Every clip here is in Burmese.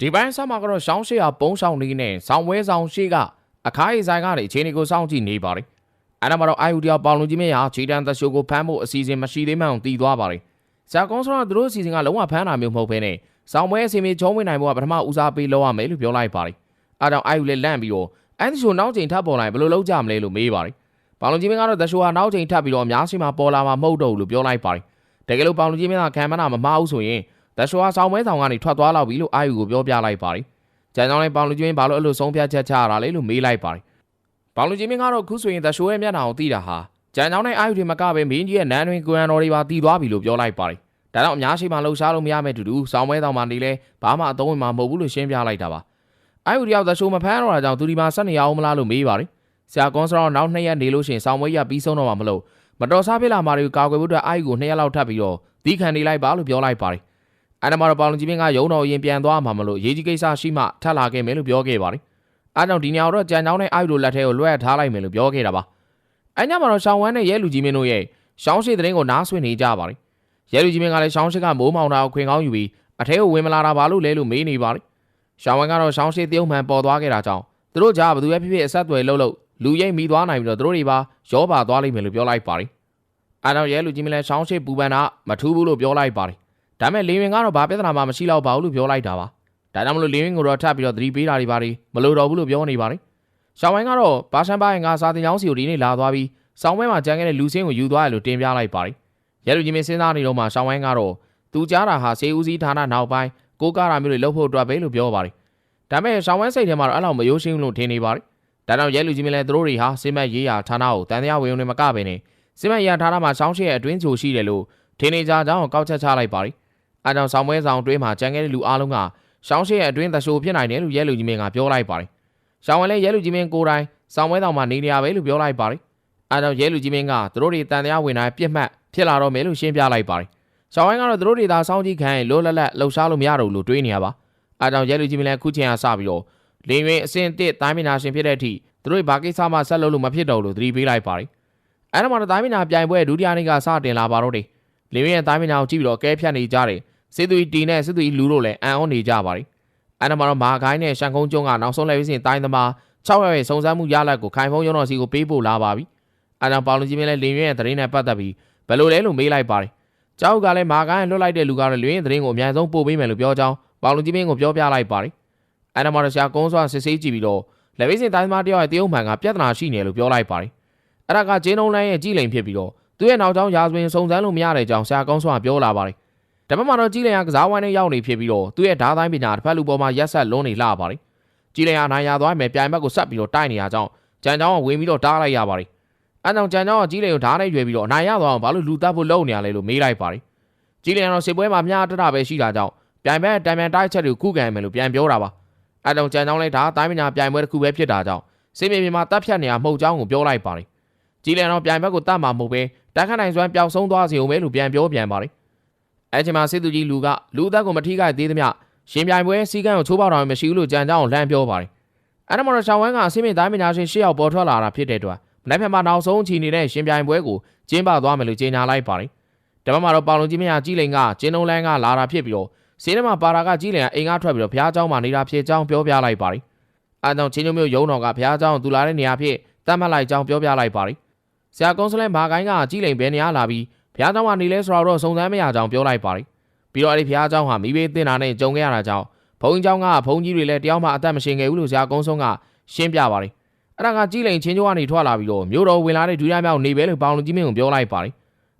ဒီပိုင်းဆက်မှာကတော့ရှောင်းရှေ့ဟာပုံးဆောင်နေနဲ့ဆောင်းဝဲဆောင်ရှေ့ကအခါးရီဆိုင်ကနေအချိန်တွေကိုစောင့်ကြည့်နေပါတယ်။အဲ့ဒါမှတော့အာယူဒီယာပေါင်လူကြီးမင်းဟာခြေတန်းသက်ရှိုးကိုဖမ်းဖို့အစီအစဉ်မရှိသေးမှန်းတည်သွားပါတယ်။ဇာကွန်ဆိုတော့သူတို့အစီအစဉ်ကလုံးဝဖမ်းတာမျိုးမဟုတ်ဘဲနဲ့ဆောင်းဝဲအစီအမီချုံးဝင်နိုင်ဖို့ကပထမဦးစားပေးလုပ်ရမယ်လို့ပြောလိုက်ပါတယ်။အားကြောင့်အာယူလည်းလန့်ပြီးတော့အန်ဒီရှိုနောက်ချိန်ထပ်ပေါ်လာရင်ဘယ်လိုလုပ်ကြမလဲလို့မေးပါတယ်။ပေါင်လူကြီးမင်းကတော့သက်ရှိုးဟာနောက်ချိန်ထပ်ပြီးတော့အများရှိမှပေါ်လာမှာမဟုတ်တော့ဘူးလို့ပြောလိုက်ပါတယ်။တကယ်လို့ပေါင်လူကြီးမင်းကခံမနာမမအောင်ဆိုရင် သက်ရှိုးဟာဆောင်းဝဲဆောင်ကနေထွက်သွားတော့ပြီလို့အာယူကိုပြောပြလိုက်ပါတယ်။ကျန်ကြောင်းလေးပေါင်လူကြီးမင်းဘာလို့အဲ့လိုဆုံးဖြတ်ချက်ချရတာလဲလို့မေးလိုက်ပါတယ်။ပေါင်လူကြီးမင်းကတော့ခုဆိုရင်သရှိုးရဲ့မျက်နှာကိုသိတာဟာကျန်ကြောင်းနဲ့အာယူတွေမကပဲမင်းကြီးရဲ့နန်းတွင်ကွမ်တော်တွေပါတည်သွားပြီလို့ပြောလိုက်ပါတယ်။ဒါတော့အများရှိမှလှုပ်ရှားလို့မရမဲ့တူတူစောင်းမဲတောင်မှနေလဲဘာမှအသုံးဝင်မှာမဟုတ်ဘူးလို့ရှင်းပြလိုက်တာပါ။အာယူတယောက်သရှိုးမဖမ်းတော့တာကြောင့်သူဒီမှာဆက်နေရအောင်မလားလို့မေးပါတယ်။ဆရာကွန်စရောနောက်နှစ်ရက်နေလို့ရှိရင်စောင်းမွေးရပြီးဆုံးတော့မှာမလို့မတော်စားဖြစ်လာမှာတွေကိုကာကွယ်ဖို့အတွက်အာယူကိုနှစ်ရက်လောက်ထပ်ပြီးတော့ဒီခံနေလိုက်ပါလို့ပြောလိုက်ပါတယ်။ အဲ့ဒါမှတော့ပေါင်လူကြီးမင်းကရုံတော်ရင်ပြန်သွားမှာမလို့ရေးကြီးကိစ္စရှိမှထပ်လာခဲ့မယ်လို့ပြောခဲ့ပါတယ်။အားကြောင့်ဒီညောင်တော့ကြံချောင်းနဲ့အာယူလိုလက်ထဲကိုလွှဲထားလိုက်မယ်လို့ပြောခဲ့တာပါ။အဲ့ညမှာတော့ရှောင်းဝမ်းနဲ့ရဲလူကြီးမင်းတို့ရဲ့ရှောင်းရှိတဲ့ရင်ကိုနားဆွင့်နေကြပါတယ်။ရဲလူကြီးမင်းကလည်းရှောင်းရှိကမိုးမောင်တာကိုခွင်ကောင်းယူပြီးအထဲကိုဝင်မလာတာဘာလို့လဲလို့မေးနေပါတယ်။ရှောင်းဝမ်းကတော့ရှောင်းရှိတရုံမှန်ပေါ်သွားခဲ့တာကြောင့်သူတို့ကြားဘသူပဲဖြစ်ဖြစ်အဆက်အသွယ်လှုပ်လှုပ်လူရိတ်မိသွားနိုင်ပြီးတော့သူတို့တွေပါရောပါသွားလိမ့်မယ်လို့ပြောလိုက်ပါတယ်။အားကြောင့်ရဲလူကြီးမင်းလည်းရှောင်းရှိပူပန်တာမထူးဘူးလို့ပြောလိုက်ပါတယ်။ ဒါမဲ့လေဝင်ကတော့ဘာပြဿနာမှမရှိတော့ပါဘူးလို့ပြောလိုက်တာပါ။ဒါကြောင့်မလို့လေဝင်ကိုတော့ထပ်ပြီးတော့သတိပေးတာတွေပါတွေမလိုတော့ဘူးလို့ပြောနေပါတယ်။ရှောင်းဝိုင်းကတော့ဘာရှန်ပါရင်ကစာတင်ကျောင်းစီကိုဒီနေ့လာသွားပြီးစောင်းဝဲမှာကြံခဲ့တဲ့လူစင်းကိုယူသွားတယ်လို့တင်ပြလိုက်ပါတယ်။ရဲလူကြီးမင်းစဉ်းစားနေတော့မှရှောင်းဝိုင်းကတော့သူကြားတာဟာစေဦးစီးဌာနနောက်ပိုင်းကိုကားတာမျိုးတွေလှုပ်ဖို့အတွက်ပဲလို့ပြောပါတယ်။ဒါမဲ့ရှောင်းဝိုင်းစိတ်ထဲမှာတော့အဲ့လောက်မယိုးရှင်းဘူးလို့ထင်နေပါတယ်။ဒါကြောင့်ရဲလူကြီးမင်းလည်းသူတို့တွေဟာစိမက်ရေးရာဌာနကိုတန်တရားဝင်ဝင်မကပဲနဲ့စိမက်ရေးရာဌာနမှာရှောင်းရှိရဲ့အတွင်းချိုရှိတယ်လို့ထင်နေကြကြောင်းကောက်ချက်ချလိုက်ပါတယ်။ အဲကြောင့်ဆောင်ပွဲဆောင်တွင်းမှာကြံခဲ့တဲ့လူအားလုံးကရှောင်းရှိရဲ့အတွင်းသရှိုးဖြစ်နိုင်တယ်လို့ရဲလူကြီးမင်းကပြောလိုက်ပါတယ်။ရှောင်းဝဲလည်းရဲလူကြီးမင်းကိုယ်တိုင်ဆောင်ပွဲဆောင်မှာနေနေရပဲလို့ပြောလိုက်ပါတယ်။အဲကြောင့်ရဲလူကြီးမင်းကသူတို့တွေတန်တရားဝင်တိုင်းပြစ်မှတ်ဖြစ်လာတော့မယ်လို့ရှင်းပြလိုက်ပါတယ်။ရှောင်းဝဲကတော့သူတို့တွေသာစောင်းကြည့်ခံရင်လိုလတ်လတ်လှုပ်ရှားလို့မရတော့ဘူးလို့တွေးနေရပါ။အဲကြောင့်ရဲလူကြီးမင်းလည်းခုချိန်ကစပြီးတော့လင်းရင်အစင်တစ်တိုင်းမနာရှင်ဖြစ်တဲ့အထိသူတို့ဘာကိစ္စမှဆက်လုပ်လို့မဖြစ်တော့ဘူးလို့သတိပေးလိုက်ပါတယ်။အဲဒါမှတော့တိုင်းမနာပြိုင်ပွဲဒုတိယနေ့ကစတင်လာပါတော့တယ်။ လင်းရင်တိုင်းမနာကိုကြည့်ပြီးတော့ကဲဖြတ်နေကြတယ်။စစ်သူကြီးတီနဲ့စစ်သူကြီးလူတို့လည်းအံ့ဩနေကြပါတယ်။အဲ့ဒါမှတော့မာခိုင်းနဲ့ရှန်ကုန်းကျွန်းကနောက်ဆုံးလည်းပြင်တိုင်းသမား6ရက်ရဲ့စုံစမ်းမှုရလဒ်ကိုခိုင်ဖုံးရုံတော်စီကိုပေးပို့လာပါပြီ။အဲ့ဒါပေါင်လူကြီးမင်းလည်းလင်းရွရဲ့သတင်းနဲ့ပတ်သက်ပြီးဘယ်လိုလဲလို့မေးလိုက်ပါတယ်။ကျောက်ကလည်းမာခိုင်းလွတ်လိုက်တဲ့လူကတော့လင်းရဲ့သတင်းကိုအများဆုံးပို့ပေးမယ်လို့ပြောကြောင်းပေါင်လူကြီးမင်းကိုပြောပြလိုက်ပါတယ်။အဲ့ဒါမှတော့ရှာကုန်းစွာစစ်ဆေးကြည့်ပြီးတော့လက်ဝဲစင်တိုင်းသမားတယောက်ရဲ့တရုတ်မှန်ကပြဿနာရှိနေလို့ပြောလိုက်ပါတယ်။အဲ့ဒါကဂျင်းုံလန်းရဲ့ကြည်လိန်ဖြစ်ပြီးတော့ သူ့ရဲ့နောက်ကျောင်းရာဇဝင်စုံစမ်းလို့မရတဲ့ကြောင်းရှာကုန်းစွာပြောလာပါတယ်။ဒါပေမဲ့တော့ကြီးလင်ကကစားဝိုင်းနဲ့ရောက်နေဖြစ်ပြီးတော့သူ့ရဲ့ဓာတ်တိုင်းပညာတစ်ဖက်လူပေါ်မှာရက်ဆက်လွန်းနေလှပါတယ်။ကြီးလင်ကနိုင်ရသွားမယ်ပြိုင်ဘက်ကိုဆက်ပြီးတော့တိုက်နေရကြောင်းကြံချောင်းကဝင်ပြီးတော့တားလိုက်ရပါတယ်။အဲကြောင့်ကြံချောင်းကကြီးလင်ကိုဓာတ်နဲ့ရွယ်ပြီးတော့နိုင်ရသွားအောင်ဘာလို့လူတက်ဖို့လုပ်နေရလဲလို့မေးလိုက်ပါတယ်။ကြီးလင်ကတော့စစ်ပွဲမှာမျှတတာပဲရှိတာကြောင့်ပြိုင်ဘက်တံမြန်တိုက်ချက်တွေကိုခုခံမယ်လို့ပြန်ပြောတာပါ။အဲကြောင့်ကြံချောင်းလည်းဓာတ်တိုင်းပညာပြိုင်ပွဲတစ်ခုပဲဖြစ်တာကြောင့်စစ်မြေပြင်မှာတပ်ဖြတ်နေရမှုတ်ချောင်းကိုပြောလိုက်ပါတယ်။ကြီးလင်တော့ပြိုင်ဘက်ကိုတတ်မှာမဟုတ်ပဲ တက်ခတ်နိုင်စွမ်းပျောက်ဆုံးသွားစေုံပဲလို့ပြန်ပြောပြန်ပါတယ်။အဲချိန်မှာစစ်သူကြီးလူကလူအသက်ကိုမထိခိုက်သေးသမျှရှင်ပြိုင်ပွဲစီကံကိုချိုးပေါက်တာမရှိဘူးလို့ကြံကြောင်းလှမ်းပြောပါတယ်။အဲဒါမှတော့ရှောင်းဝမ်းကအစိမ့်မြင့်တိုင်းပညာရှင်ရှစ်ယောက်ပေါ်ထွက်လာတာဖြစ်တဲ့အတွက်မနေ့ဖက်မှာနောက်ဆုံးချီနေတဲ့ရှင်ပြိုင်ပွဲကိုကျင်းပသွားမယ်လို့ကြေညာလိုက်ပါတယ်။ဒါမှမဟုတ်ပေါင်လုံးကြီးမရကြီးလိန်ကကျင်းုံလန်းကလာတာဖြစ်ပြီးတော့စီးထဲမှာပါတာကကြီးလိန်ကအိမ်ကထွက်ပြီးတော့ဘုရားကျောင်းမှာနေတာဖြစ်ကြောင်းပြောပြလိုက်ပါတယ်။အဲကြောင့်ချင်းချုံမျိုးရုံတော်ကဘုရားကျောင်းသူလာတဲ့နေရာဖြစ်တတ်မှတ်လိုက်ကြောင်းပြောပြလိုက်ပါတယ်။ ဆရာကုန်းစလန်ဘာကိုင်းကကြည်လိမ်ဘယ်နေရလာပြီးဘုရားကျောင်းကနေလဲဆိုတော့စုံစမ်းမရကြောင်းပြောလိုက်ပါတယ်ပြီးတော့အဲ့ဒီဘုရားကျောင်းဟာမိဘတင်တာနဲ့ကြုံခဲ့ရတာကြောင့်ဘုန်းကြီးကျောင်းကဘုန်းကြီးတွေလည်းတယောက်မှအသက်မရှင်ခဲ့ဘူးလို့ဆရာကုန်းဆုံးကရှင်းပြပါတယ်အဲ့ဒါကကြည်လိမ်ချင်းကျောင်းကနေထွက်လာပြီးတော့မြို့တော်ဝင်လာတဲ့ဒုတိယမြောက်နေပဲလို့ပေါင်လူကြီးမင်းကိုပြောလိုက်ပါတယ်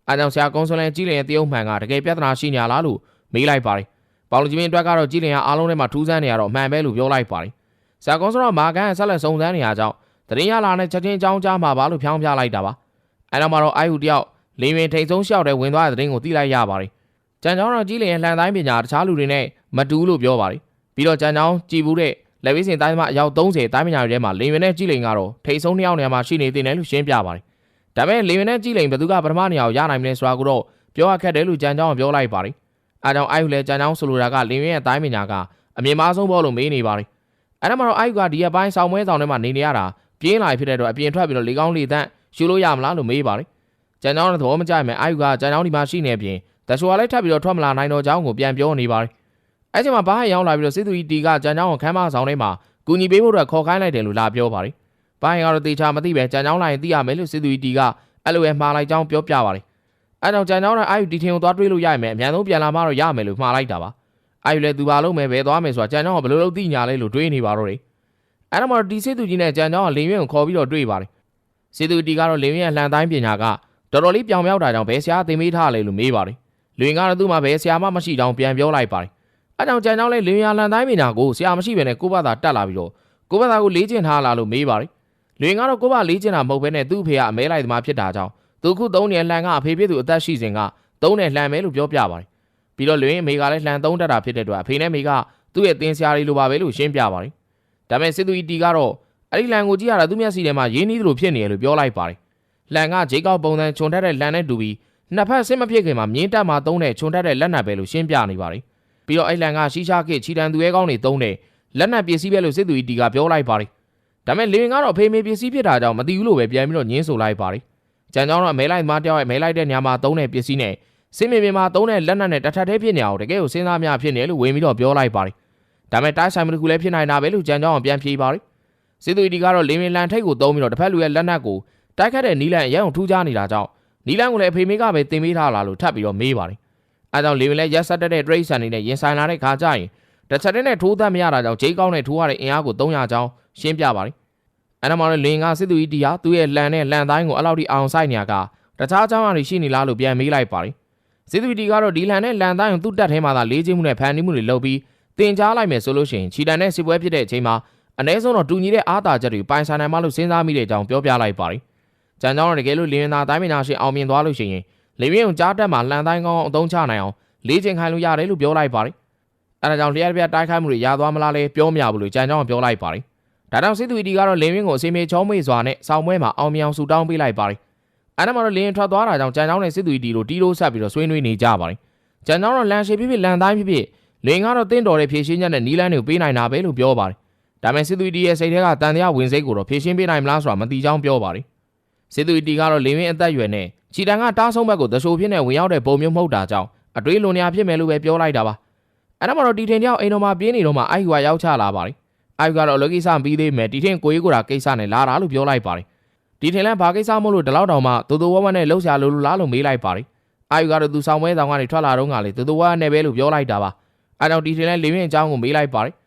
အားကြောင့်ဆရာကုန်းစလန်ကြည်လိမ်ရဲ့တယုံမှန်ကတကယ်ပြဿနာရှိနေလားလို့မေးလိုက်ပါတယ်ပေါင်လူကြီးမင်းအတွက်ကတော့ကြည်လိမ်ဟာအားလုံးထဲမှာထူးဆန်းနေရတော့မှန်ပဲလို့ပြောလိုက်ပါတယ်ဆရာကုန်းဆုံးကမာကန်ဆက်လက်စုံစမ်းနေရကြောင်းတရင်ရလာနဲ့ချက်ချင်းအကြောင်းကြားမှာပါလို့ဖြောင်းပြလိုက်တာပါ အဲတော့မှတော့အာယူတယောက်လင်းရင်ထိန်ဆုံးလျှောက်တဲ့ဝင်သွားတဲ့တရင်ကိုသိလိုက်ရပါတယ်ကြံချောင်းတော်ကြီးလင်ရဲ့လှန်တိုင်းပညာတခြားလူတွေနဲ့မတူးလို့ပြောပါတယ်ပြီးတော့ကြံချောင်းကြည်ဘူးတဲ့လက်ဝေးစင်တိုင်းမှာအယောက်30တိုင်းပညာတွေထဲမှာလင်ဝင်နဲ့ကြည်လိန်ကတော့ထိတ်ဆုံးနှစ်ယောက်နေရာမှာရှိနေတင်တယ်လို့ရှင်းပြပါတယ်။ဒါပေမဲ့လင်ဝင်နဲ့ကြည်လိန်ဘယ်သူကပထမနေရာကိုရနိုင်မလဲဆိုတာကိုတော့ပြောရခက်တယ်လို့ကြံကြောင်းကပြောလိုက်ပါတယ်။အဲကြောင့်အိုက်ယူလဲကြံကြောင်းဆိုလိုတာကလင်ဝင်ရဲ့တိုင်းပညာကအမြင်မားဆုံးဘောလို့မေးနေပါတယ်။အဲဒါမှတော့အိုက်ကဒီအပိုင်းဆောင်ပွဲဆောင်ထဲမှာနေနေရတာပြင်းလာဖြစ်တဲ့တော့အပြင်ထွက်ပြီးတော့လေကောင်းလေတန့် ယူလို့ရမလားလို့မေးပါတယ်။ကြံကြောင်းကသဘောမကျမယ်အိုက်ကကြံကြောင်းဒီမှာရှိနေပြင်တချို့ကလည်းထပ်ပြီးတော့ထွက်မလာနိုင်တော့ကြောင်းကိုပြန်ပြောနေပါတယ်။အဲချိန်မှာဘားရောက်လာပြီးတော့စစ်သူကြီးတီကကြံကြောင်းကိုခမ်းမဆောင်ထဲမှာကူညီပေးဖို့အတွက်ခေါ်ခိုင်းလိုက်တယ်လို့လာပြောပါတယ်။ဘားရင်ကတော့တေချာမသိပဲကြံကြောင်းလိုက်ရင်သိရမယ်လို့စစ်သူကြီးတီကအဲ့လိုပဲမှားလိုက်ကြောင်းပြောပြပါတယ်။အဲကြောင့်ကြံကြောင်းနဲ့အာယူဒီထင်ကိုသွားတွေးလို့ရရင်အမြန်ဆုံးပြန်လာမှတော့ရမယ်လို့မှားလိုက်တာပါ။အာယူလည်းသူပါလို့မယ်ပဲသွားမယ်ဆိုတာကြံကြောင်းကဘယ်လိုလုပ်သိညာလဲလို့တွေးနေပါတော့တယ်။အဲတော့မှဒီစစ်သူကြီးနဲ့ကြံကြောင်းကလင်းရွင့်ကိုခေါ်ပြီးတော့တွေးပါတယ်။ စစ်သူတီကတော့လင်းရွင့်ရဲ့လှန်တိုင်းပညာကတော်တော်လေးပြောင်မြောက်တာကြောင့်ဘယ်ဆရာသင်ပေးထားလဲလို့မေးပါတယ်။လွင်ကတော့သူ့မှာဘယ်ဆရာမှမရှိကြောင်းပြန်ပြောလိုက်ပါတယ်။အဲကြောင့်ကြံကြောင်းလည်းလင်းရွင့်လှန်တိုင်းပညာကိုဆရာမရှိဘဲနဲ့ကိုယ့်ဘာသာတက်လာပြီးတော့ကိုယ့်ဘာသာကိုလေ့ကျင့်ထားလာလို့မေးပါတယ်။လွင်ကတော့ကိုယ့်ဘာလေ့ကျင့်တာမဟုတ်ဘဲနဲ့သူ့ဖေကအမဲလိုက်သမားဖြစ်တာကြောင့်သူခုသုံး年လှန်ကအဖေဖြစ်သူအသက်ရှိစဉ်ကသုံး年လှန်မယ်လို့ပြောပြပါတယ်။ပြီးတော့လွင်အမေကလည်းလှန်သုံးတတ်တာဖြစ်တဲ့အတွက်အဖေနဲ့မေကသူ့ရဲ့တင်ဆရာတွေလိုပါပဲလို့ရှင်းပြပါတယ်။ဒါပေမဲ့စစ်သူကြီးတီကတော့ အဲ့ဒီလှန်ကိုကြည့်ရတာသူ့မျက်စိထဲမှာရင်းနှီးသလိုဖြစ်နေတယ်လို့ပြောလိုက်ပါတယ်။လှန်ကဂျေကောက်ပုံစံခြုံထက်တဲ့လှန်နဲ့တူပြီးနှစ်ဖက်ဆစ်မဖြစ်ခင်မှာမြင်းတက်မှာသုံးတဲ့ခြုံထက်တဲ့လက်နက်ပဲလို့ရှင်းပြနေပါတယ်။ပြီးတော့အဲ့လှန်ကရှီရှာကိချီတန်သူရဲကောင်းတွေသုံးတဲ့လက်နက်ပစ္စည်းပဲလို့စစ်သူကြီးတီကပြောလိုက်ပါတယ်။ဒါပေမဲ့လင်ကတော့အဖေမေပစ္စည်းဖြစ်တာကြောင့်မသိဘူးလို့ပဲပြန်ပြီးတော့ညင်းဆိုလိုက်ပါတယ်။ကြံကြောင်းတော့မဲလိုက်သမားတယောက်ရဲ့မဲလိုက်တဲ့ညမှာသုံးတဲ့ပစ္စည်းနဲ့စင်မြေပြင်မှာသုံးတဲ့လက်နက်နဲ့တထက်သေးဖြစ်နေအောင်တကယ်ကိုစဉ်းစားများဖြစ်နေလို့ဝင်ပြီးတော့ပြောလိုက်ပါတယ်။ဒါပေမဲ့တိုက်ဆိုင်မှုတစ်ခုလည်းဖြစ်နိုင်တာပဲလို့ကြံကြောင်းအောင်ပြန်ဖြေပါတယ်။ စစ်သူတီကတော့လင်ဝင်လန်ထိတ်ကိုသုံးပြီးတော့တစ်ဖက်လူရဲ့လက်နက်ကိုတိုက်ခတ်တဲ့နီလန်အရန်ကိုထူးခြားနေတာကြောင့်နီလန်ကိုလည်းအဖေမေကပဲတင်ပေးထားလာလို့ထပ်ပြီးတော့မေးပါတယ်။အဲကြောင့်လင်ဝင်လည်းရက်ဆက်တက်တဲ့တရိတ်ဆန်နေနဲ့ရင်ဆိုင်လာတဲ့ခါကျရင်တစ်ချက်တည်းနဲ့ထိုးသက်မရတာကြောင့်ဂျေးကောင်းနဲ့ထိုးရတဲ့အင်အားကို300ကျောင်းရှင်းပြပါတယ်။အဲဒါမှလည်းလင်ကစစ်သူကြီးတီဟာသူ့ရဲ့လန်နဲ့လန်တိုင်းကိုအလောက်ထိအောင်ဆိုင်နေရကတခြားကျောင်းအရာရှိနေလားလို့ပြန်မေးလိုက်ပါတယ်။စစ်သူကြီးကတော့ဒီလန်နဲ့လန်တိုင်းကိုသူ့တက်ထဲမှာသာလေးချင်းမှုနဲ့ဖန်တီးမှုတွေလုပ်ပြီးတင်ကြားလိုက်မယ်ဆိုလို့ရှိရင်ခြီတန်နဲ့စစ်ပွဲဖြစ်တဲ့အချိန်မှာ အ ਨੇ ဆုံးတော့တူညီတဲ့အားသာချက်တွေပိုင်ဆိုင်နိုင်မှလို့စဉ်းစားမိတဲ့အကြောင်းပြောပြလိုက်ပါတယ်။ကြံကြောင်းတော့တကယ်လို့လင်းရင်သာတိုင်းပညာရှင်အောင်မြင်သွားလို့ရှိရင်လေမြင့်ကိုကြားတက်မှာလန်တိုင်းကောင်းအသုံးချနိုင်အောင်လေးချင်းခိုင်းလို့ရတယ်လို့ပြောလိုက်ပါတယ်။အဲဒါကြောင့်လျှက်ပြတိုက်ခိုက်မှုတွေရသွားမလားလဲပြောမရဘူးလို့ကြံကြောင်းကပြောလိုက်ပါတယ်။ဒါကြောင့်စစ်သူတီကတော့လင်းဝင်းကိုအစီအမေချောမေးစွာနဲ့စောင်းပွဲမှာအောင်မြင်အောင်ဆူတောင်းပေးလိုက်ပါတယ်။အဲဒါမှတော့လင်းထွက်သွားတာကြောင့်ကြံကြောင်းနဲ့စစ်သူတီတို့တီးလို့ဆက်ပြီးတော့ဆွေးနွေးနေကြပါတယ်။ကြံကြောင်းတော့လန်ရှည်ဖြစ်ဖြစ်လန်တိုင်းဖြစ်ဖြစ်လင်းကတော့တင့်တော်တဲ့ဖြည့်ရှင်းချက်နဲ့နီလန်းတွေကိုပေးနိုင်တာပဲလို့ပြောပါတယ်။ ဒါပေမဲ့စစ်သူတီရဲ့စိတ်ထဲကတန်တရားဝင်စိတ်ကိုတော့ဖြည့်ရှင်းပေးနိုင်မလားဆိုတာမသိကြောင်းပြောပါတယ်။စစ်သူတီကတော့လင်းဝင်းအသက်အရွယ်နဲ့ချီတန်ကတားဆုံးဘက်ကိုသရှိုးဖြစ်နေဝင်ရောက်တဲ့ပုံမျိုးမဟုတ်တာကြောင့်အတွေးလွန်ရာဖြစ်မယ်လို့ပဲပြောလိုက်တာပါ။အဲ့ဒါမှတော့တီထင်တယောက်အိမ်တော်မှာပြင်းနေတော့မှအိုက်ကွာရောက်ချလာပါတယ်။အိုက်ကတော့လောကိစ္စမပြီးသေးမယ်တီထင်ကိုကြီးကိုတာကိစ္စနဲ့လာတာလို့ပြောလိုက်ပါတယ်။တီထင်လည်းဘာကိစ္စမို့လို့ဒီလောက်တောင်မှတူတူဝဝနဲ့လှုပ်ရှားလို့လားလို့မေးလိုက်ပါတယ်။အိုက်ကတော့သူဆောင်ပွဲဆောင်ကနေထွက်လာတော့ကလေတူတူဝဝနဲ့ပဲလို့ပြောလိုက်တာပါ။အဲ့တော့တီထင်လည်းလေမင်းအကြောင်းကိုမေးလိုက်ပါတယ်။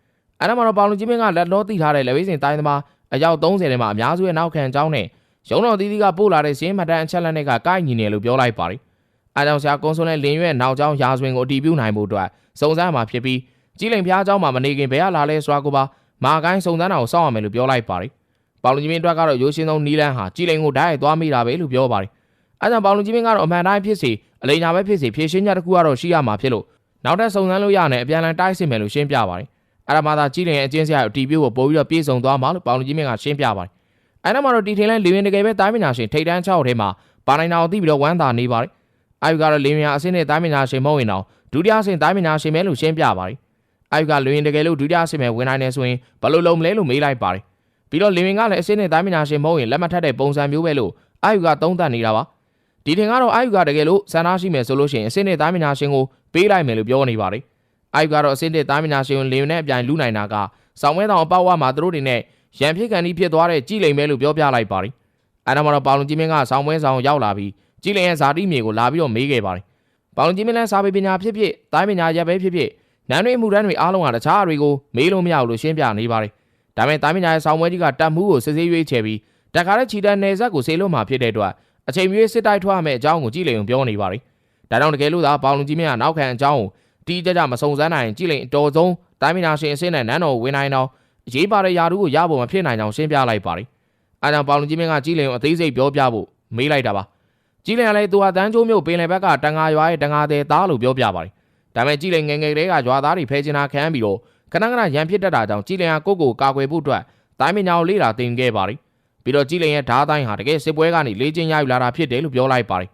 အဲ့ဒါမှတော့ပေါင်လူကြီးမင်းကလက်လောတိထားတဲ့လက်ဝေးစင်တိုင်းသမားအယောက်30ထဲမှာအများစုရဲ့နောက်ခံအကြောင်းနဲ့ရုံတော်တီးတီးကပို့လာတဲ့စင်းမတန်အချက်လက်နဲ့ကကိုက်ညီနေလို့ပြောလိုက်ပါတယ်။အားကြောင့်ဆရာကွန်ဆိုနဲ့လင်းရွက်နောက်ကျောင်းရာဇဝင်ကိုအတီးပြုနိုင်ဖို့အတွက်စုံစမ်းမှာဖြစ်ပြီးကြီးလိန်ဖျားเจ้าမှာမနေခင်ဘယ်ကလာလဲဆိုတာကိုပါမာကိုင်းစုံစမ်းတာကိုစောင့်ရမယ်လို့ပြောလိုက်ပါတယ်။ပေါလုံကြီးမင်းအတွက်ကတော့ရိုးရှင်းဆုံးနီလန်းဟာကြီးလိန်ကိုဓာတ်ရိုက်သွားမိတာပဲလို့ပြောပါတယ်။အဲကြောင့်ပေါလုံကြီးမင်းကတော့အမှန်တိုင်းဖြစ်စီအလိညာပဲဖြစ်စီဖြည့်ရှင်းချက်တစ်ခုကတော့ရှိရမှာဖြစ်လို့နောက်ထပ်စုံစမ်းလို့ရရင်အပြန်အလှန်တိုက်စစ်မယ်လို့ရှင်းပြပါတယ်။ အဲ့ဒါမှသာကြီးလိန်ရဲ့အကျဉ်းစရာကိုတီးပြဖို့ပို့ပြီးတော့ပြေဆုံးသွားမှာလို့ပေါလုံကြီးမင်းကရှင်းပြပါတယ်။အဲ့ဒါမှတော့တီထင်လဲလေဝင်တကယ်ပဲတိုင်းပညာရှင်ထိတ်တန်း6ထဲမှာပါနိုင်တာကိုသိပြီးတော့ဝမ်းသာနေပါတယ်။အာယူကတော့လေဝင်အဆင့်နဲ့တိုင်းပညာရှင်မဟုတ်ရင်တော့ဒုတိယအဆင့်တိုင်းပညာရှင်ပဲလို့ရှင်းပြပါတယ်။အာယူကလေဝင်တကယ်လို့ဒုတိယအဆင့်ပဲဝင်နိုင်တယ်ဆိုရင်ဘယ်လိုလုပ်မလဲလို့မေးလိုက်ပါတယ်။ပြီးတော့လေဝင်ကလည်းအဆင့်နဲ့တိုင်းပညာရှင်မဟုတ်ရင်လက်မထက်တဲ့ပုံစံမျိုးပဲလို့အာယူကသုံးသပ်နေတာပါ။ဒီထင်ကတော့အာယူကတကယ်လို့စံနာရှိမယ်ဆိုလို့ရှိရင်အဆင့်နဲ့တိုင်းပညာရှင်ကိုပေးလိုက်မယ်လို့ပြောနေပါတယ်။ အာယူကတော့အဆင့်နဲ့တိုင်းပညာရှင်ကိုလေဝင်နဲ့အပြိုင်လူနိုင်တာကဆောင်းဝဲတောင်အပေါက်ဝမှာသူတို့တွေနဲ့ရန်ဖြစ်ကန်ဒီဖြစ်သွားတဲ့ကြည်လိမ်မဲလို့ပြောပြလိုက်ပါတယ်။အဲဒါမှတော့ပေါလုံကြီးမင်းကဆောင်းပွဲဆောင်ရောက်လာပြီးကြည်လိမ်ရဲ့ဇာတိမြေကိုလာပြီးတော့မေးခဲ့ပါတယ်။ပေါလုံကြီးမင်းလည်းစာပေပညာဖြစ်ဖြစ်တိုင်းပညာရပ်ပဲဖြစ်ဖြစ်နန်းတွေမှုတန်းတွေအားလုံးကတခြားအရာတွေကိုမေးလို့မရဘူးလို့ရှင်းပြနေပါတယ်။ဒါပေမဲ့တိုင်းပညာရဲ့ဆောင်းပွဲကြီးကတတ်မှုကိုစစ်ဆေးရွေးချယ်ပြီးတခါတည်းချီတန်းနယ်ဆက်ကိုဆေးလို့မှဖြစ်တဲ့အတွက်အချိန်မရွေးစစ်တိုက်ထွက်ရမယ့်အကြောင်းကိုကြည်လိမ်ပြောနေပါတယ်။ဒါကြောင့်တကယ်လို့သာပေါလုံကြီးမင်းကနောက်ခံအကြောင်းကို တီးကြကြမစုံစမ်းနိုင်ကြည်လိမ်အတော်ဆုံးတိုင်းပညာရှင်အစင်းနဲ့နန်းတော်ဝင်နိုင်တော့အရေးပါတဲ့ယာတို့ကိုရဖို့မဖြစ်နိုင်ကြောင်းရှင်းပြလိုက်ပါတယ်။အဲကြောင့်ပေါလုံကြီးမင်းကကြီးလင်ကိုအသေးစိတ်ပြောပြဖို့မေးလိုက်တာပါ။ကြီးလင်ကလည်းသူဟာတန်းချိုးမျိုးပင်လယ်ဘက်ကတန်ငါရွာရဲ့တန်ငါတဲ့သားလို့ပြောပြပါတယ်။ဒါပေမဲ့ကြီးလင်ငယ်ငယ်လေးကရွာသားတွေဖဲချင်တာခံပြီးတော့ခဏခဏရန်ဖြစ်တတ်တာကြောင့်ကြည်လင်ဟာကိုယ့်ကိုယ်ကာကွယ်ဖို့အတွက်တိုင်းပညာကိုလေ့လာသင်ခဲ့ပါတယ်ပြီးတော့ကြည်လင်ရဲ့ဓာတ်တိုင်းဟာတကယ်စစ်ပွဲကနေလေ့ကျင့်ရယူလာတာဖြစ်တယ်လို့ပြောလိုက်ပါတယ်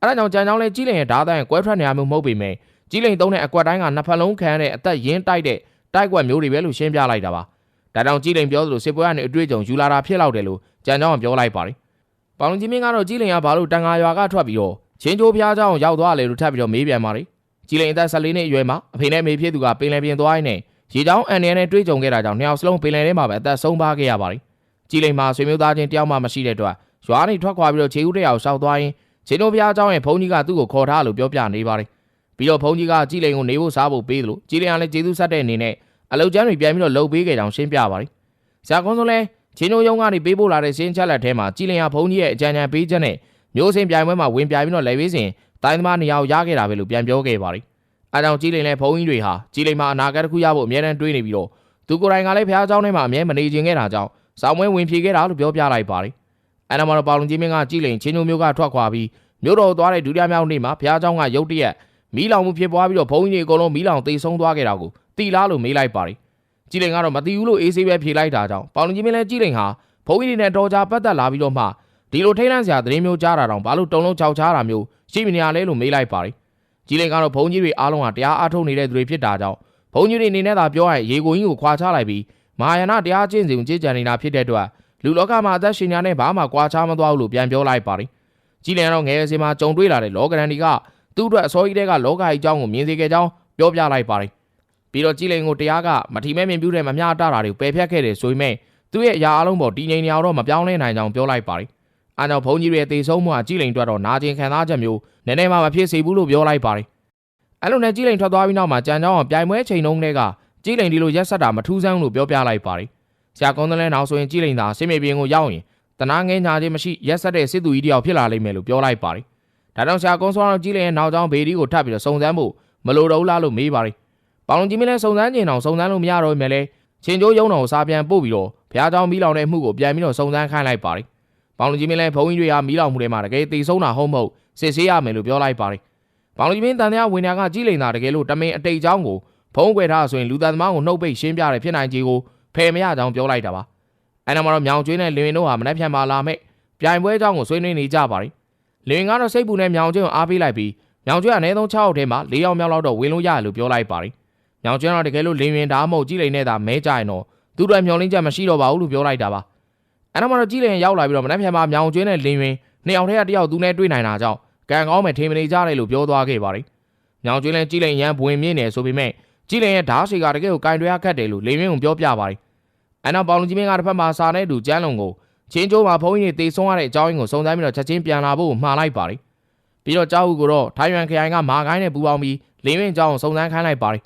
အဲဒါကြောင့်ကြံကြောင်းလဲကြည်လင်ရဲ့ဓာတ်တိုင်းကွဲထွက်နေရမျိုးမဟုတ်ပေမဲ့ ကြည်လင်သုံးတဲ့အကွက်တိုင်းကနှစ်ဖက်လုံးခံရတဲ့အသက်ရင်းတိုက်တဲ့တိုက်ကွက်မျိုးတွေပဲလို့ရှင်းပြလိုက်တာပါဒါကြောင့်ကြည်လင်ပြောသလိုစစ်ပွဲကနေအတွေ့အကြုံယူလာတာဖြစ်လောက်တယ်လို့ကြံကြောင်းကပြောလိုက်ပါတယ်ပေါင်လုံကြီးမင်းကတော့ကြည်လင်ကဘာလို့တန်ဃာရွာကထွက်ပြီးတော့ချင်းချိုးဖျားเจ้าရောက်သွားလေလို့ထပ်ပြီးတော့မေးပြန်ပါတယ်ကြည်လင်အသက်14နှစ်အရွယ်မှာအဖေနဲ့မေဖြစ်သူကပင်လယ်ပြင်သွားရင်းနဲ့ရေချောင်းအန်ရနဲ့တွေ့ကြုံခဲ့တာကြောင့်နှစ်ယောက်စလုံးပင်လယ်ထဲမှာပဲအသက်ဆုံးပါခဲ့ရပါတယ်ကြည်လင်မှာဆွေမျိုးသားချင်းတယောက်မှမရှိတဲ့အတွက်ရွာနေထွက်ခွာပြီးတော့ခြေဦးတယောက်ရှောက်သွားရင်ချင်းချိုးဖျားเจ้าရဲ့ဘုန်းကြီးကသူ့ကိုခေါ်ထားလို့ပြောပြနေပါတယ် ပြီးတော့ဘုန်းကြီးကကြည်လင်ကိုနေဖို့စားဖို့ပေးတယ်လို့ကြည်လင်ကလည်းကျေးဇူးဆက်တဲ့အနေနဲ့အလုတ်ကျန်းတွေပြန်ပြီးတော့လှုပ်ပေးခဲ့ကြောင်းရှင်းပြပါတယ်ဆရာကွန်ဆိုလဲချင်းချိုးရုံးကနေပေးပို့လာတဲ့ရှင်းချက်လက်ထဲမှာကြည်လင်ဟာဘုန်းကြီးရဲ့အကြံဉာဏ်ပေးချက်နဲ့မျိုးစင်ပြိုင်ပွဲမှာဝင်ပြိုင်ပြီးတော့လက်ဝေးစဉ်တိုင်းသမားနေရာကိုရခဲ့တာပဲလို့ပြန်ပြောခဲ့ပါတယ်။အဲကြောင့်ကြည်လိန်လည်းဘုန်းကြီးတွေဟာကြည်လိန်မှာအနာဂတ်တစ်ခုရဖို့အမြဲတမ်းတွေးနေပြီးတော့သူကိုယ်တိုင်ကလည်းဖះเจ้าထဲမှာအမြဲမနေခြင်းခဲ့တာကြောင့်စောင်းဝဲဝင်ပြေခဲ့တာလို့ပြောပြလိုက်ပါတယ်။အဲနောက်မှာတော့ပေါလုံကြီးမင်းကကြည်လိန်ချင်းညိုမျိုးကထွက်ခွာပြီးမြို့တော်သွားတဲ့ဒုတိယမြောက်နေ့မှာဖះเจ้าကရုတ်တရက် မီးလောင်မှုဖြစ်ပွားပြီးတော့ဘုန်းကြီးတွေအကုန်လုံးမီးလောင်သေဆုံးသွားခဲ့တာကိုတီလားလို့မေးလိုက်ပါတယ်။ကြည်လိန်ကတော့မတီဘူးလို့အေးဆေးပဲဖြေလိုက်တာကြောင့်ပေါလုံကြီးမင်းလည်းကြည်လိန်ဟာဘုန်းကြီးတွေနဲ့တော်ကြာပတ်သက်လာပြီးတော့မှဒီလိုထိတ်လန့်စရာသတင်းမျိုးကြားတာတော့ဘာလို့တုံလုံးချောက်ချားတာမျိုးရှိမနေရလဲလို့မေးလိုက်ပါတယ်။ကြီးလင်ကတော့ဘုန်းကြီးတွေအားလုံးဟာတရားအားထုတ်နေတဲ့သူတွေဖြစ်တာကြောင့်ဘုန်းကြီးတွေအနေနဲ့သာပြောရရင်ရေကိုကြီးကိုခွာချလိုက်ပြီးမဟာယာနတရားကျင့်စဉ်ကြည်ကြံနေတာဖြစ်တဲ့အတွက်လူလောကမှာအသက်ရှင်ညာနဲ့ဘာမှကွာခြားမသွားဘူးလို့ပြန်ပြောလိုက်ပါတယ်။ကြီးလင်ကတော့ငယ်စဉ်မှာကြုံတွေ့လာတဲ့လောကရန်ဒီက သူ့အတွက်အစောကြီးတဲ့ကလောကကြီးအကြောင်းကိုမြင်စေခဲ့ကြောင်းပြောပြလိုက်ပါတယ်။ပြီးတော့ကြီးလင်ကိုတရားကမထီမဲ့မြင်ပြတဲ့မမျှတတာတွေကိုပယ်ဖြတ်ခဲ့တယ်ဆိုပေမဲ့သူ့ရဲ့အရာအလုံးပေါ်တည်ငြိမ်နေအောင်တော့မပြောင်းလဲနိုင်ကြောင်းပြောလိုက်ပါတယ်။အားကြောင့်ဘုန်းကြီးတွေတေဆုံးမှုကကြည်လိန်အတွက်တော့နာကျင်ခံစားချက်မျိုးနည်းနည်းမှမဖြစ်စေဘူးလို့ပြောလိုက်ပါတယ်။အဲ့လိုနဲ့ကြည်လိန်ထွက်သွားပြီးနောက်မှာကြံကြောင်းအောင်ပြိုင်ပွဲချိန်နှုန်းတွေကကြည်လိန်ဒီလိုရက်ဆက်တာမထူးဆန်းလို့ပြောပြလိုက်ပါတယ်။ဆရာကုန်းသလဲနောက်ဆိုရင်ကြည်လိန်သာစစ်မြေပြင်ကိုရောက်ရင်တနာငင်းညာခြင်းမရှိရက်ဆက်တဲ့စစ်သူကြီးတယောက်ဖြစ်လာလိမ့်မယ်လို့ပြောလိုက်ပါတယ်။ ဒါကြောင့်ဆရာကုန်းစောတော့ကြည်လိန်ရဲ့နောက်ကြောင်းဘေဒီကိုထပ်ပြီးတော့စုံစမ်းဖို့မလိုတော့လားလို့မေးပါတယ်။ပေါလုံကြီးမင်းလည်းစုံစမ်းကျင်အောင်စုံစမ်းလို့မရတော့မြဲလဲချင်းကျိုးရုံတော်ကိုစာပြန်ပို့ပြီးတော့ဘုရားကျောင်းမီးလောင်တဲ့အမှုကိုပြန်ပြီးတော့စုံစမ်းခိုင်းလိုက်ပါတယ်။ဘောင်လူကြီးမင်းလည်းဘုန်းကြီးတွေဟာမီးလောင်မှုတွေမှာတကယ်သိဆုံးတာဟုတ်မဟုတ်စစ်ဆေးရမယ်လို့ပြောလိုက်ပါတယ်။ဘောင်လူကြီးမင်းတန်တရားဝင်ညာကကြီးလိန်တာတကယ်လို့တမင်အတိတ်ကြောင်းကိုဖုံးကွယ်ထားဆိုရင်လူသားသမားကိုနှုတ်ပိတ်ရှင်းပြတဲ့ဖြစ်နိုင်ခြေကိုဖယ်မရကြောင်းပြောလိုက်တာပါ။အဲနောက်မှာတော့မြောင်ကျွေးနဲ့လင်ဝင်တို့ဟာမနှက်ဖြန်ပါလာမဲ့ပြိုင်ပွဲကြောင်းကိုဆွေးနွေးနေကြပါတယ်။ လင်ကတော့စိတ်ပူနဲ့မြောင်ကျွေးကိုအားပေးလိုက်ပြီးမြောင်ကျွေးကအနည်းဆုံး6ယောက်ထဲမှာ4ယောက်မြောက်လောက်တော့ဝင်လို့ရတယ်လို့ပြောလိုက်ပါတယ်။မြောင်ကျွေးကတော့တကယ်လို့လင်ဝင်ဒါမှမဟုတ်ကြီးလိန်နဲ့သာမဲကြရင်တော့သူတို့မျောလင်းချက်မရှိတော့ပါဘူးလို့ပြောလိုက်တာပါအဲ့တော့မှတော့ကြီးလင်ရောက်လာပြီးတော့မနှက်ဖြန်မှာမြောင်ကျွင်းနဲ့လင်းရင်နှစ်ယောက်တည်းကတယောက်သူနဲ့တွေ့နိုင်တာကြောင့်ကံကောင်းမဲ့ထင်မနေကြတယ်လို့ပြောသွားခဲ့ပါတယ်မြောင်ကျွင်းလည်းကြီးလင်ရန်ဘဝင်မြင့်နေဆိုပေမဲ့ကြီးလင်ရဲ့ဓာတ်စီကတကယ်ကိုကင်တွဲရခတ်တယ်လို့လင်းရင်ကိုပြောပြပါတယ်အဲ့တော့ပေါလုံကြီးမင်းကတစ်ဖက်မှာစာနဲ့တူကျန်းလုံကို ချင်းကျိုးမှာဘုန်းကြီးတွေတေဆုံးရတဲ့အကြောင်းရင်းကိုစုံစမ်းပြီးတော့ချက်ချင်းပြန်လာဖို့မှားလိုက်ပါတယ်ပြီးတော့ကြောက်ဟုကိုတော့ထိုင်ရွမ်ခရိုင်ကမာခိုင်းနဲ့ပူပေါင်းပြီးလင်းရင်အကြောင်းကိုစုံစမ်းခိုင်းလိုက်ပါတယ်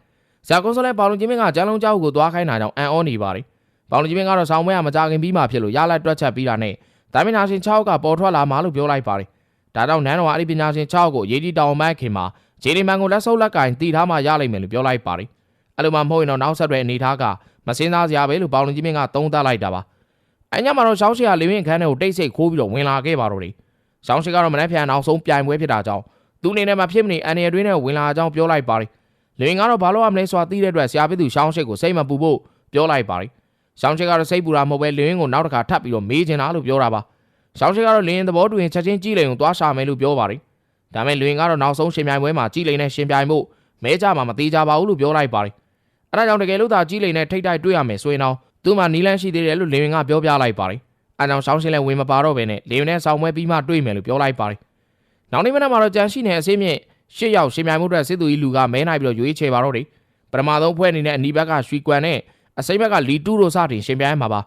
ဇာကွန်ဆိုလဲပေါလုံကြီးမင်းကကျန်းလုံကြောက်ဟုကိုသွားခိုင်းတာကြောင့်အန်အောနေပါတယ်ပေါင်လူကြီးမင်းကတော့ဆောင်းပွဲကမကြခင်ပြီးမှဖြစ်လို့ရလိုက်တွက်ချက်ပြီးတာနဲ့ဒါမင်နာရှင်6ကပေါ်ထွက်လာမှလို့ပြောလိုက်ပါတယ်။ဒါကြောင့်နန်းတော်အရိပညာရှင်6ကိုရေးတီတောင်မိုက်ခင်မှာဂျေလီမန်ကိုလက်ဆုပ်လက်ကင်တီထားမှရလိမ့်မယ်လို့ပြောလိုက်ပါတယ်။အဲ့လိုမှမဟုတ်ရင်တော့နောက်ဆက်တွဲအနေထားကမစင်းသားစရာပဲလို့ပေါင်လူကြီးမင်းကသုံးသပ်လိုက်တာပါ။ အညမှာတော့ရှောင်းရှီကလေဝင်းခန်းထဲကိုတိတ်ဆိတ်ခိုးပြီးတော့ဝင်လာခဲ့ပါတော့တယ်။ရှောင်းရှီကတော့မနေ့ပြန်နောက်ဆုံးပြိုင်ပွဲဖြစ်တာကြောင့်သူအနေနဲ့မဖြစ်မနေအန်ရတွင်းနဲ့ဝင်လာကြောင်းပြောလိုက်ပါတယ်။လေဝင်းကတော့ဘာလို့ရမလဲဆိုတာသိတဲ့အတွက်ဆရာပြသူရှောင်းရှီကိုစိတ်မပူဖို့ပြောလိုက်ပါတယ်။ရှောင်းချစ်ကတော့စိတ်ပူတာမဟုတ်ပဲလင်းကိုနောက်တစ်ခါထပ်ပြီးတော့မေးချင်တာလို့ပြောတာပါရှောင်းချစ်ကတော့လင်းသဘောတူရင်ချက်ချင်းကြည့်လိန်ကိုသွားရှာမယ်လို့ပြောပါတယ်ဒါမဲ့လင်းကတော့နောက်ဆုံးရှင်ပြိုင်ပွဲမှာကြည့်လိန်နဲ့ရှင်ပြိုင်မှုမဲကြမှာမသေးကြပါဘူးလို့ပြောလိုက်ပါတယ်အဲဒါကြောင့်တကယ်လို့သာကြည့်လိန်နဲ့ထိတ်တိုက်တွေ့ရမယ်ဆိုရင်တော့ သူ့မှာနီလန်းရှိသေးတယ်လို့လင်းကပြောပြလိုက်ပါတယ်အဲကြောင့်ရှောင်းရှင်လည်းဝင်မပါတော့ဘဲနဲ့လင်းနဲ့ဆောင်းပွဲပြီးမှတွေ့မယ်လို့ပြောလိုက်ပါတယ်နောက်နေ့မနက်မှာတော့ကြံရှိနေအစိမ့်မြင့်ရှစ်ယောက်ရှင်ပြိုင်မှုအတွက်စစ်သူကြီးလူကမဲနိုင်ပြီးတော့ရွေးချယ်ပါတော့တယ်ပထမဆုံးဖွဲ့အနေနဲ့အနီးဘက်ကရွှီကွမ်နဲ့အစိမ့်ဘက်ကလီတူတို့စတင်ရှင်ပြိုင်မှာပါ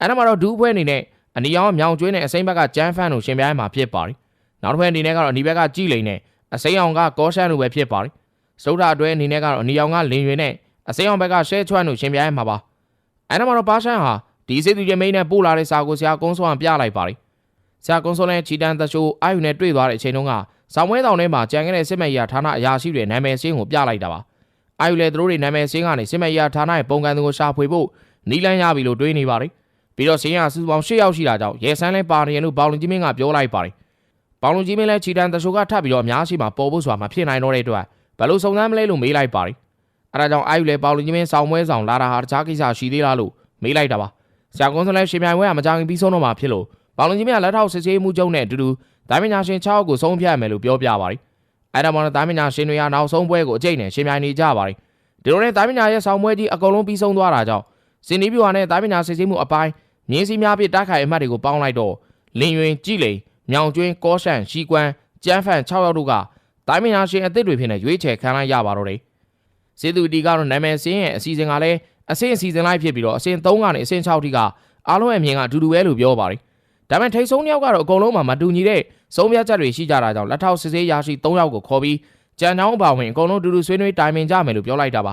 အဲ့ဒါမှတော့ဒူးဖွဲအနေနဲ့အနီရောင်မြောင်ကျွေးနဲ့အစိမ့်ဘက်ကဂျန်ဖန်တို့ရှင်ပြိုင်မှာဖြစ်ပါတယ်နောက်တစ်ဖက်အနေနဲ့ကတော့အနီဘက်ကကြည်လိန်နဲ့အစိမ့်အောင်ကကောရှန်တို့ပဲဖြစ်ပါတယ်စုဒ္ဓအတွဲအနေနဲ့ကတော့အနီရောင်ကလင်ရွေနဲ့အစိမ့်အောင်ဘက်ကရှဲချွန်းတို့ရှင်ပြိုင်မှာပါ အဲ့ဒါမှတော့ပါရှန်ဟာဒီစစ်သူချင်းမိန်းနဲ့ပို့လာတဲ့စာကိုဆရာကုန်းစောအောင်ပြလိုက်ပါတယ်ဆရာကုန်းစောလည်းချီတန်သရှိုးအာယူနဲ့တွေ့သွားတဲ့အချိန်တုန်းကဆောင်းဝဲတောင်ထဲမှာကြံခဲ့တဲ့စစ်မဲ့ရဌာနအရာရှိတွေနာမည်စင်းကိုပြလိုက်တာပါအာယူလည်းသူတို့တွေနာမည်စင်းကနေစစ်မဲ့ရဌာနရဲ့ပုံကန်သူကိုရှာဖွေဖို့နီးလန်းရပြီလို့တွေးနေပါတယ်ပြီးတော့စင်းရစုပေါင်း၈ယောက်ရှိတာကြောင့်ရဲဆန်းလဲပါနေရလို့ဘောင်လုံကြီးမင်းကပြောလိုက်ပါတယ်ဘောင်လုံကြီးမင်းလည်းခြိတန်တရှိုးကထပ်ပြီးတော့အများရှိမှပေါ်ဖို့ဆိုတာမဖြစ်နိုင်တော့တဲ့အတွက်ဘယ်လိုစုံစမ်းမလဲလို့မေးလိုက်ပါတယ် အဲဒါကြောင့်အာယူလည်းပေါလုံကြီးမင်းဆောင်ပွဲဆောင်လာတာဟာတခြားကိစ္စရှိသေးလားလို့မေးလိုက်တာပါဆရာကွန်ဆယ်လည်းရှင်ပြိုင်ပွဲကမကြခင်ပြီးဆုံးတော့မှာဖြစ်လို့ပေါလုံကြီးမင်းကလက်ထောက်စစ်ဆေးမှုချုပ်နဲ့အတူတူဒါမင်ညာရှင်6ယောက်ကိုဆုံးဖြတ်ရမယ်လို့ပြောပြပါတယ်အဲဒါမှလည်းဒါမင်ညာရှင်တွေကနောက်ဆုံးပွဲကိုအကျိတ်နဲ့ရှင်ပြိုင်နေကြပါတယ်ဒီလိုနဲ့ဒါမင်ညာရဲ့ဆောင်ပွဲကြီးအကုန်လုံးပြီးဆုံးသွားတာကြောင့်စင်နီပြူဟာနဲ့ဒါမင်ညာစစ်ဆေးမှုအပိုင်းမြင်းစည်းများပြတိုက်ခိုင်အမှတ်တွေကိုပေါင်းလိုက်တော့လင်ယွင်ကြည်လိန်မြောင်ကျွင်းကောရှန်ရှီကွမ်ကျန်းဖန်6ယောက်တို့ကဒါမင်ညာရှင်အသစ်တွေဖြစ်နေရွေးချယ်ခံလိုက်ရပါတော့တယ် စေသူတီကတော့နာမည်စင်းရဲ့အစီအစဉ်ကလည်းအဆင့်အစီအစဉ်လိုက်ဖြစ်ပြီးတော့အဆင့်3ကနေအဆင့်6ထိကအားလုံးရဲ့မြင်ကအတူတူပဲလို့ပြောပါတယ်ဒါပေမဲ့ထိတ်ဆုံးတစ်ယောက်ကတော့အကုန်လုံးမှာမတူညီတဲ့ဆုံးဖြတ်ချက်တွေရှိကြတာကြောင့်လက်ထောက်စစ်ဆေးရာရှိ3ယောက်ကိုခေါ်ပြီးကြံချောင်းအပါဝင်အကုန်လုံးတူတူဆွေးနွေးတိုင်ပင်ကြမယ်လို့ပြောလိုက်တာပါ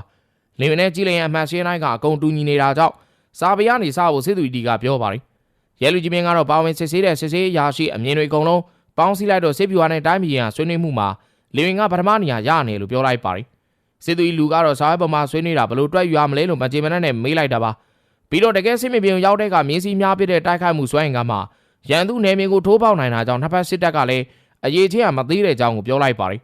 လင်မနဲ့ကြည်လင်ရဲ့အမှတ်ရှင်းတိုင်းကအကုန်တူညီနေတာကြောင့်စာပေကနေစဖို့စစ်သူတီကပြောပါတယ်ရဲလူကြီးမင်းကတော့ပါဝင်စစ်ဆေးတဲ့စစ်ဆေးရာရှိအမြင်တွေအကုန်လုံးပေါင်းစည်းလိုက်တော့စစ်ပြူဟာနဲ့တိုင်းပြည်ကဆွေးနွေးမှုမှာလင်ဝင်ကပထမနေရာရနေလို့ပြောလိုက်ပါတယ် စစ်သူကြီးလူကတော့စာရေးပေါ်မှာဆွေးနွေးတာဘလို့တွက်ယူရမလဲလို့မကြေမနက်နဲ့မေးလိုက်တာပါပြီးတော့တကယ်စစ်မြေပြင်ရောက်တဲ့ကမြင်းစီများဖြစ်တဲ့တိုက်ခိုက်မှုစွမ်းအင်ကမှရန်သူနယ်မြေကိုထိုးပေါက်နိုင်တာကြောင့်နှစ်ဖက်စစ်တပ်ကလည်းအရေးချင်းကမသေးတဲ့အကြောင်းကိုပြောလိုက်ပါတယ်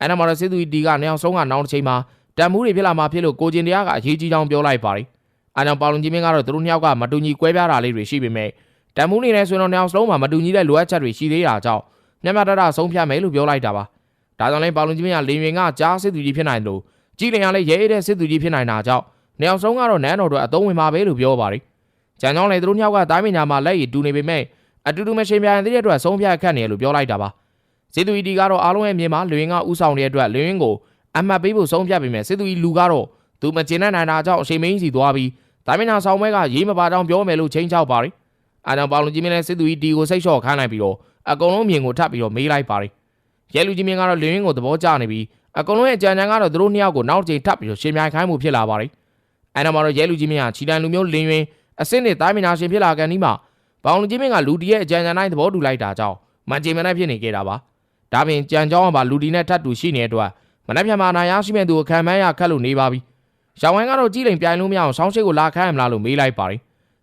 အဲ့ဒါမှတော့စစ်သူကြီးဒီကနေအောင်ဆုံးကနောက်တစ်ချိန်မှာတံမှုတွေဖြစ်လာမှဖြစ်လို့ကိုကျင်တရားကအရေးကြီးကြောင်းပြောလိုက်ပါတယ်အားကြောင့်ပေါလုံကြီးမင်းကတော့သူတို့နှစ်ယောက်ကမတူညီကွဲပြားတာလေးတွေရှိပေမဲ့တံမှုနေနဲ့ဆိုတော့နှစ်ယောက်စလုံးမှာမတူညီတဲ့လိုအပ်ချက်တွေရှိသေးတာကြောင့်မျက်မှတ်တရဆုံးဖြတ်မယ်လို့ပြောလိုက်တာပါ ဒါကြောင့်လည်းပေါလုံကြီးမင်းကလင်ရင်ကကြားစစ်သူကြီးဖြစ်နိုင်တယ်လို့ကြည်လင်ရလည်းရဲရဲတဲ့စစ်သူကြီးဖြစ်နိုင်တာကြောင့်နှစ်ယောက်ဆုံးကတော့နန်းတော်တို့အသုံးဝင်ပါပဲလို့ပြောပါတယ်ကြံကြောင်းလည်းသူတို့နှစ်ယောက်ကတိုင်းပညာမှာလက်ရည်တူနေပေမဲ့အတူတူမရှင်ပြန်တဲ့အတွက်ဆုံးဖြတ်ခတ်နေလို့ပြောလိုက်တာပါစစ်သူကြီးဒီကတော့အားလုံးရဲ့မြေမှာလူရင်းကဥဆောင်တဲ့အတွက်လူရင်းကိုအမှတ်ပေးဖို့ဆုံးဖြတ်ပေမဲ့စစ်သူကြီးလူကတော့သူမကျင်တဲ့နိုင်တာကြောင့်အချိန်မင်းစီသွားပြီးတိုင်းပညာဆောင်ပွဲကရေးမပါတောင်ပြောမယ်လို့ချိန်ချောက်ပါတယ်အားကြောင့်ပေါလုံကြီးမင်းနဲ့စစ်သူကြီးဒီကိုစိတ်လျှော့ခိုင်းလိုက်ပြီးတော့အကုန်လုံးမြင်ကိုထပ်ပြီးတော့မေးလိုက်ပါတယ် ရဲလူကြီးမင်းကတော့လူရင်းကိုသဘောကျနေပြီးအကုန်လုံးရဲ့ကြံကြံကတော့သူတို့နှစ်ယောက်ကိုနောက်ချိန်ထပ်ပြီးတော့ရှင်မြိုင်ခိုင်းမှုဖြစ်လာပါတယ်အဲနောက်မှာတော့ရဲလူကြီးမင်းကခြီတန်လူမျိုးလင်းရင်အစစ်နဲ့တိုင်းပညာရှင်ဖြစ်လာကန်ဒီမှာဘောင်လူကြီးမင်းကလူတီရဲ့အကြံဉာဏ်တိုင်းသဘောတူလိုက်တာကြောင့်မန်ဂျီမန်နဲ့ဖြစ်နေခဲ့တာပါဒါပြင်ကြံကြောင်းကပါလူတီနဲ့ထပ်တူရှိနေတဲ့အတွက်မနှက်ဖြန်မှာနာရရှိမဲ့သူကိုခံမန်းရခတ်လို့နေပါပြီရောင်ဝိုင်းကတော့ကြီးလိန်ပြိုင်လို့မရအောင်ဆောင်းရှိကိုလာခိုင်းမလားလို့မေးလိုက်ပါတယ်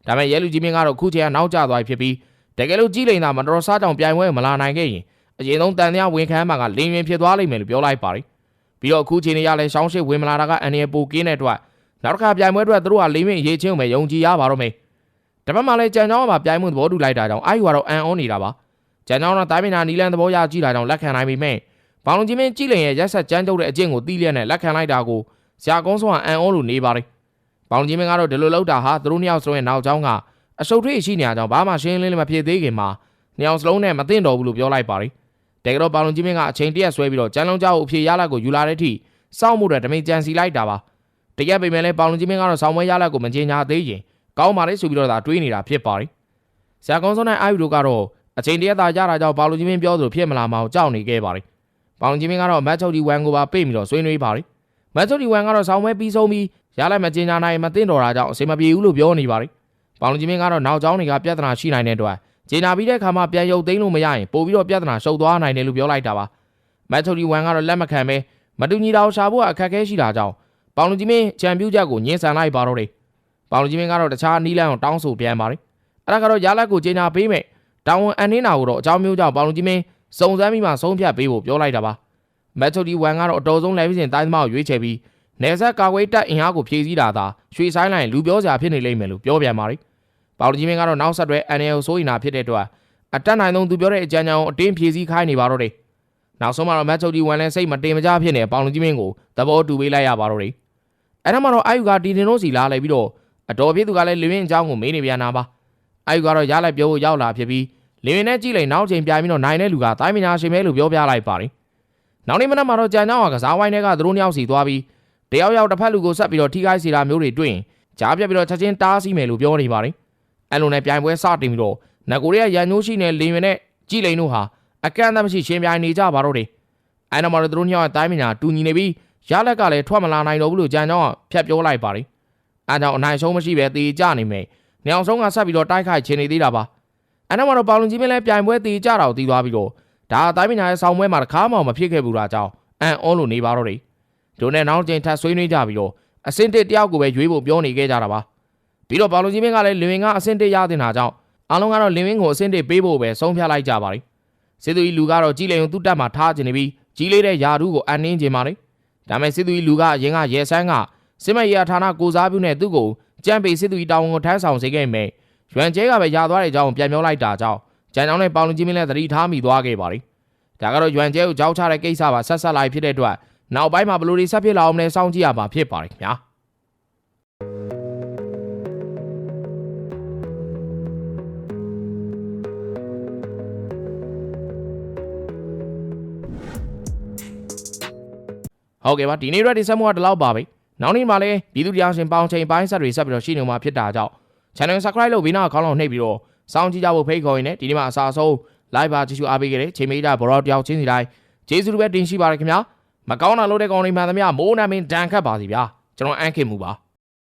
ဒါပေမဲ့ရဲလူကြီးမင်းကတော့ခုချိန်ကနောက်ကျသွားပြီဖြစ်ပြီးတကယ်လို့ကြီးလိန်သာမတော်စားကြောင်ပြိုင်ပွဲမလာနိုင်ခဲ့ရင် အရင်ဆုံးတန်တရားဝင်ခံမှာကလင်းရင်ဖြစ်သွားလိမ့်မယ်လို့ပြောလိုက်ပါတယ်ပြီးတော့အခုချိန်နေရလဲဆောင်းရှိဝင်မလာတာကအန်ရပိုကင်းတဲ့အတွက်နောက်တစ်ခါပြိုင်ပွဲအတွက်သူတို့ကလင်းရင်ရေးချင်းကိုပဲယုံကြည်ရပါတော့မယ်တပတ်မှလည်းကြံကြောင်းကပြိုင်မှုသဘောတူလိုက်တာကြောင့်အာယူကတော့အန်အောနေတာပါကြံကြောင်းကတိုင်းပင်နာနီလန်သဘောရကြည့်တာကြောင့်လက်ခံနိုင်ပြီမဲ့ဘောင်လုံးကြီးမင်းကြည်လင်ရဲ့ရက်ဆက်ကြမ်းကြုတ်တဲ့အကျင့်ကိုတီးလျက်နဲ့လက်ခံလိုက်တာကိုဇာကုန်းဆောင်ကအန်အောလို့နေပါတယ်ဘောင်လုံးကြီးမင်းကတော့ဒီလိုလောက်တာဟာသူတို့နှစ်ယောက်စလုံးရဲ့နောက်ကျောင်းကအရှုပ်ထွေးရှိနေကြကြောင်းဘာမှရှင်းလင်းလင်းမဖြစ်သေးခင်မှာနှစ်ယောက်စလုံးနဲ့မသိတော့ဘူးလို့ပြောလိုက်ပါတယ် တကယ်တော့ဘောင်လုံးကြီးမင်းကအချိန်တရက်ဆွဲပြီးတော့ကျန်းလုံးကြောက်အဖြေရလာကိုယူလာတဲ့အထိစောင့်မှုတဲ့တမိန်ကြံစီလိုက်တာပါတကယ်ပေမဲ့လည်းဘောင်လုံးကြီးမင်းကတော့ဆောင်းပွဲရလာကိုမကြေညာသေးရင်ကောင်းပါလေဆိုပြီးတော့သာတွေးနေတာဖြစ်ပါတယ်။ဆရာကောင်းစုံနဲ့အာယူတို့ကတော့အချိန်တရက်သာရတာကြောင့်ဘောလုံးကြီးမင်းပြောသလိုဖြစ်မလာမအောင်ကြောက်နေခဲ့ပါတယ်။ဘောလုံးကြီးမင်းကတော့မတ်ချုပ်ဒီဝမ်ကိုပါပိတ်ပြီးတော့ဆွေးနွေးပါတယ်။မတ်ချုပ်ဒီဝမ်ကတော့ဆောင်းပွဲပြီးဆုံးပြီးရလိုက်မကျင်ညာနိုင်မသိတော်တာကြောင့်အစင်မပြေဘူးလို့ပြောနေပါတယ်။ဘောလုံးကြီးမင်းကတော့နောက်ကျောင်းတွေကပြဿနာရှိနိုင်တဲ့အတွက် ကျင်ညာပြီးတဲ့အခါမှာပြန်ရုပ်သိမ်းလို့မရရင်ပို့ပြီးတော့ပြဿနာရှုပ်သွားနိုင်တယ်လို့ပြောလိုက်တာပါ။မတ်ချုပ်ဒီဝမ်ကတော့လက်မခံပဲမတူညီတာကိုရှာဖို့အခက်အခဲရှိတာကြောင့်ပေါင်လူကြီးမင်းချန်ပြူးချက်ကိုညှင်းဆန်လိုက်ပါတော့တယ်ပေါင်လူကြီးမင်းကတော့တခြားနီးလန်းကိုတောင်းဆိုပြန်ပါတယ်အဲ့ဒါကတော့ရလက်ကိုကြေညာပေးမယ်တောင်းဝန်အန်နင်းနာကိုတော့အကြောင်းမျိုးကြောင့်ပေါင်လူကြီးမင်းစုံစမ်းပြီးမှဆုံးဖြတ်ပေးဖို့ပြောလိုက်တာပါမက်ချိုဒီဝန်ကတော့အတော်ဆုံးလဲပြီးစဉ်တိုင်းသမားကိုရွေးချယ်ပြီးနေဆက်ကာကွယ်တပ်အင်အားကိုဖြည့်ဆည်းတာသာရွှေဆိုင်လိုက်လူပြောစရာဖြစ်နေလိမ့်မယ်လို့ပြောပြန်ပါတယ် ပေါင်လူကြီးမင်းကတော့နောက်ဆက်တွဲ NL ဆိုရင်နာဖြစ်တဲ့အတွက်အတက်နိုင်ဆုံးသူပြောတဲ့အကြံဉာဏ်ကိုအတင်းဖြည့်ဆည်းခိုင်းနေပါတော့တယ်နောက်ဆုံးမှာတော့မက်ချိုဒီဝန်လဲစိတ်မတင်မကြဖြစ်နေပေါင်လူကြီးမင်းကိုသဘောတူပေးလိုက်ရပါတော့တယ်အဲ့ဒါမှတော့အာယူကတီတင်တို့စီလာလိုက်ပြီးတော့အတော်ဖြစ်သူကလည်းလင်းရင်အကြောင်းကိုမေးနေပြန်တာပါအာယူကတော့ရလိုက်ပြောဖို့ရောက်လာဖြစ်ပြီးလင်းရင်နဲ့ကြည့်လိုက်နောက်ချိန်ပြိုင်ပြီးတော့နိုင်တဲ့လူကတိုင်းပညာရှင်ပဲလို့ပြောပြလိုက်ပါတယ်နောက်နေ့မနက်မှာတော့ကြံကြောင်းကကစားဝိုင်းတွေကသူတို့နှစ်ယောက်စီသွားပြီးတယောက်ယောက်တစ်ဖက်လူကိုဆက်ပြီးတော့ထိခိုက်စီတာမျိုးတွေတွေ့ရင်ကြားပြတ်ပြီးတော့ချက်ချင်းတားဆီးမယ်လို့ပြောနေပါတယ် အဲ့လိုနဲ့ပြိုင်ပွဲစတင်ပြီးတော့နဂိုရီးယားရန်ညိုးရှိနေလင်းရင်နဲ့ကြည့်လိန်တို့ဟာအကန့်အသတ်မရှိရှင်ပြိုင်နေကြပါတော့တယ်အဲ့နောက်မှာတော့သူတို့နှစ်ယောက်အတိုင်းပညာတူညီနေပြီးရလက်ကလည်းထွက်မလာနိုင်တော့ဘူးလို့ကြံကြောင်းကဖြတ်ပြောလိုက်ပါတယ်အဲကြောင့်အနိုင်ဆုံးမရှိပဲတေကြနေမယ်။နေအောင်ဆုံးကဆက်ပြီးတော့တိုက်ခိုက်ချင်နေသေးတာပါ။အဲနောက်မှာတော့ပေါလုံကြီးမင်းလည်းပြိုင်ပွဲတေကြတာကိုတီးသွားပြီးတော့ဒါအတိုင်းပညာရဲ့ဆောင်းပွဲမှာတစ်ခါမှမဖြစ်ခဲ့ဘူးလားကြောင်းအန်အွန်လို့နေပါတော့တယ်။ဒိုနဲ့နောက်ချိန်ထပ်ဆွေးနွေးကြပြီးတော့အစင်တစ်တယောက်ကိုပဲရွေးဖို့ပြောနေခဲ့ကြတာပါ။ ပြီးတော့ပေါလုံကြီးမင်းကလည်းလင်ဝင်းကအစင်တစ်ရတင်တာကြောင့်အားလုံးကတော့လင်ဝင်းကိုအစင်တစ်ပေးဖို့ပဲဆုံးဖြတ်လိုက်ကြပါတယ်။စေသူကြီးလူကတော့ကြီးလိန်ကိုသူ့တက်မှာထားခြင်းနေပြီးကြီးလေးတဲ့ယာရုကိုအန်နင်းခြင်းပါလေ။ဒါပေမဲ့စစ်သူကြီးလူကအရင်ကရဲဆန်းကစစ်မရဌာနကိုစားပြုနဲ့သူ့ကိုကြံပေစစ်သူကြီးတာဝန်ကိုထမ်းဆောင်စေခဲ့မယ်ရွမ်ကျဲကပဲရသွားတဲ့အကြောင်းပြန်ပြောလိုက်တာကြောင့်ကြံကြောင်းနဲ့ပေါင်လူကြီးမင်းလည်းသတိထားမိသွားခဲ့ပါတယ်ဒါကတော့ရွမ်ကျဲကိုကြောက်ချတဲ့ကိစ္စပါဆက်ဆက်လိုက်ဖြစ်တဲ့အတွက်နောက်ပိုင်းမှာဘယ်လိုတွေဆက်ဖြစ်လာအောင်လဲစောင့်ကြည့်ရမှာဖြစ်ပါတယ်ခင်ဗျာ ဟုတ်ကဲ့ပါဒီနေ့ရက်ဒီဆက်မှုကဒီလောက်ပါပဲနောက်နေ့မှာလည်းပြည်သူတရားရှင်ပေါင်းချိန်ပိုင်းဆက်တွေဆက်ပြီးတော့ရှိနေမှာဖြစ်တာကြောင့် channel subscribe လုပ်ပြီးနောက်ခေါင်းလုံးနှိပ်ပြီးတော့စောင့်ကြည့်ကြဖို့ဖိတ်ခေါ်ရင်းနဲ့ဒီနေ့မှာအစားဆုံး live ပါကြည့်ရှုအားပေးခဲ့တဲ့ချိန်မေးတာဘောရောတယောက်ချင်းစီတိုင်းကျေးဇူးပဲတင်ရှိပါရခင်ဗျာမကောင်းတာလုပ်တဲ့ကောင်တွေမှန်သမျှမိုးနာမင်းဒဏ်ခတ်ပါစီဗျာကျွန်တော်အန်ခင်မူပါ